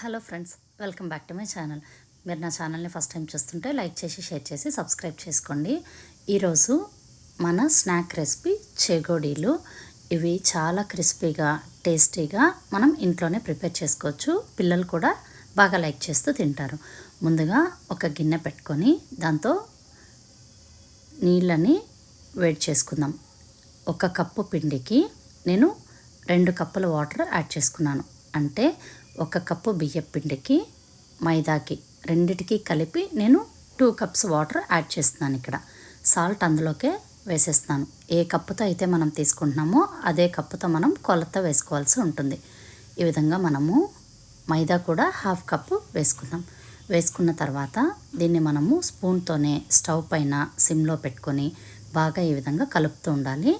Hello friends welcome back to my channel. మీరు నా ఛానల్ని ఫస్ట్ టైం చూస్తుంటే లైక్ చేసి షేర్ చేసి సబ్స్క్రైబ్ చేసుకోండి. ఈరోజు మన స్నాక్ రెసిపీ చేగోడీలు. ఇవి చాలా క్రిస్పీగా టేస్టీగా మనం ఇంట్లోనే ప్రిపేర్ చేసుకోవచ్చు. పిల్లలు కూడా బాగా లైక్ చేస్తూ తింటారు. ముందుగా ఒక గిన్నె పెట్టుకొని దాంతో నీళ్ళని వేడి చేసుకుందాం. ఒక కప్పు పిండికి నేను రెండు కప్పుల వాటర్ యాడ్ చేసుకున్నాను. అంటే ఒక కప్పు బియ్యం పిండికి మైదాకి రెండిటికి కలిపి నేను టూ కప్స్ వాటర్ యాడ్ చేస్తున్నాను ఇక్కడ. సాల్ట్ అందులోకే వేసేస్తున్నాను. ఏ కప్పుతో అయితే మనం తీసుకుంటున్నామో అదే కప్పుతో మనం కొలత వేసుకోవాల్సి ఉంటుంది. ఈ విధంగా మనము మైదా కూడా హాఫ్ కప్పు వేసుకున్నాం వేసుకున్న తర్వాత దీన్ని మనము స్పూన్తోనే స్టవ్ పైన సిమ్లో పెట్టుకొని బాగా ఈ విధంగా కలుపుతూ ఉండాలి.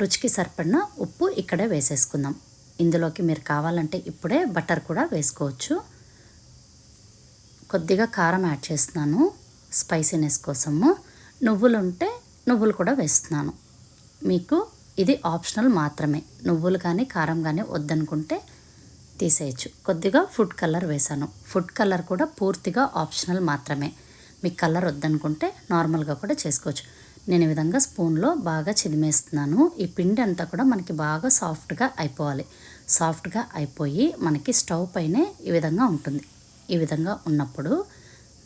రుచికి సరిపడిన ఉప్పు ఇక్కడే వేసేసుకుందాం. ఇందులోకి మీరు కావాలంటే ఇప్పుడే బటర్ కూడా వేసుకోవచ్చు. కొద్దిగా కారం యాడ్ చేస్తున్నాను స్పైసీనెస్ కోసము. నువ్వులు ఉంటే నువ్వులు కూడా వేస్తున్నాను. మీకు ఇది ఆప్షనల్ మాత్రమే. నువ్వులు కానీ కారం కానీ వద్దనుకుంటే తీసేయచ్చు. కొద్దిగా ఫుడ్ కలర్ వేసాను ఫుడ్ కలర్ కూడా పూర్తిగా ఆప్షనల్ మాత్రమే. మీకు కలర్ వద్దనుకుంటే నార్మల్గా కూడా చేసుకోవచ్చు. నేను ఈ విధంగా స్పూన్లో బాగా చిదిమేస్తున్నాను. ఈ పిండి అంతా కూడా మనకి బాగా సాఫ్ట్గా అయిపోవాలి. సాఫ్ట్గా అయిపోయి మనకి స్టవ్ పైనే ఈ విధంగా ఉంటుంది. ఈ విధంగా ఉన్నప్పుడు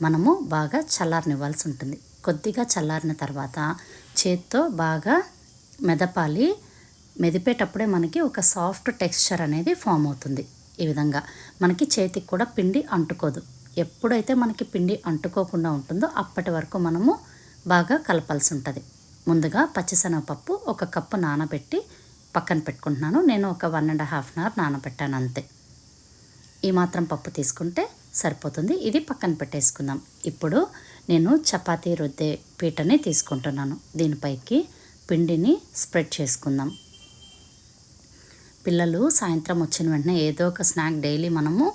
మనము బాగా చల్లారనివ్వాల్సి ఉంటుంది. కొద్దిగా చల్లారిన తర్వాత చేత్తో బాగా మెదపాలి. మెదిపేటప్పుడే మనకి ఒక సాఫ్ట్ టెక్స్చర్ అనేది ఫామ్ అవుతుంది ఈ విధంగా. మనకి చేతికి కూడా పిండి అంటుకోదు. ఎప్పుడైతే మనకి పిండి అంటుకోకుండా ఉంటుందో అప్పటి వరకు మనము బాగా కలపాల్సి ఉంటుంది ముందుగా పచ్చిశనగపప్పు ఒక కప్పు నానబెట్టి పక్కన పెట్టుకుంటున్నాను. నేను ఒక one and half an hour నానబెట్టాను అంతే. ఈ మాత్రం పప్పు తీసుకుంటే సరిపోతుంది. ఇది పక్కన పెట్టేసుకుందాం. ఇప్పుడు నేను చపాతీ రుద్దే పీటని తీసుకుంటున్నాను. దీనిపైకి పిండిని స్ప్రెడ్ చేసుకుందాం. పిల్లలు సాయంత్రం వచ్చిన వెంటనే ఏదో ఒక స్నాక్ డైలీ మనము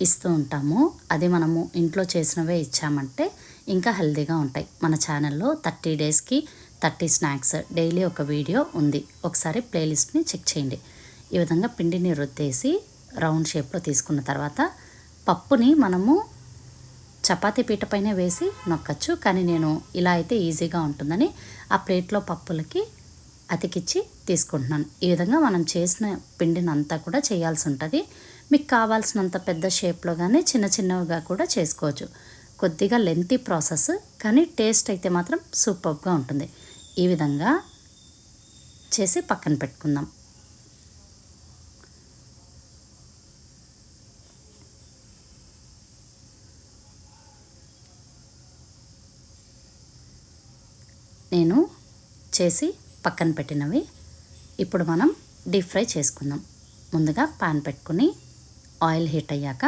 ఇస్తూ ఉంటాము. అది మనము ఇంట్లో చేసినవే ఇచ్చామంటే ఇంకా హెల్దీగా ఉంటాయి. మన ఛానల్లో థర్టీ డేస్కి థర్టీ స్నాక్స్ డైలీ ఒక వీడియో ఉంది. ఒకసారి ప్లేలిస్ట్ని చెక్ చేయండి. ఈ విధంగా పిండిని రుద్దేసి రౌండ్ షేప్లో తీసుకున్న తర్వాత పప్పుని మనము చపాతీ పీట పైన వేసి నొక్కచ్చు. కానీ నేను ఇలా అయితే ఈజీగా ఉంటుందని ఆ ప్లేట్లో పప్పులకి అతికిచ్చి తీసుకుంటున్నాను. ఈ విధంగా మనం చేసిన పిండిని అంతా కూడా చేయాల్సి ఉంటుంది. మీకు కావాల్సినంత పెద్ద షేప్లో కానీ చిన్న చిన్నవిగా కూడా చేసుకోవచ్చు. కొద్దిగా లెంతీ ప్రాసెస్ కానీ టేస్ట్ అయితే మాత్రం సూపర్గా ఉంటుంది. ఈ విధంగా చేసి పక్కన పెట్టుకుందాం. నేను చేసి పక్కన పెట్టినవి. ఇప్పుడు మనం డీప్ ఫ్రై చేసుకుందాం. ముందుగా పాన్ పెట్టుకుని ఆయిల్ హీట్ అయ్యాక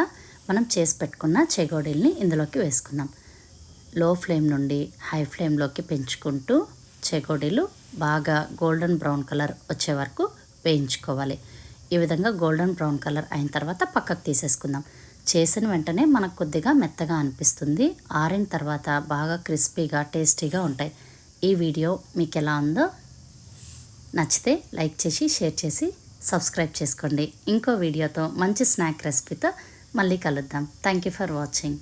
మనం చేసి పెట్టుకున్న చెగోడీల్ని ఇందులోకి వేసుకుందాం. లో ఫ్లేమ్ నుండి హై ఫ్లేమ్లోకి పెంచుకుంటూ చెగోడీలు బాగా గోల్డెన్ బ్రౌన్ కలర్ వచ్చే వరకు వేయించుకోవాలి. ఈ విధంగా గోల్డెన్ బ్రౌన్ కలర్ అయిన తర్వాత పక్కకు తీసేసుకుందాం. చేసిన వెంటనే మనకు కొద్దిగా మెత్తగా అనిపిస్తుంది. ఆరిన తర్వాత బాగా క్రిస్పీగా టేస్టీగా ఉంటాయి. ఈ వీడియో మీకు ఎలా ఉందో నచ్చితే లైక్ చేసి షేర్ చేసి సబ్స్క్రైబ్ చేసుకోండి. ఇంకో వీడియోతో మంచి స్నాక్ రెసిపీతో మళ్ళీ కలుద్దాం. Thank you for watching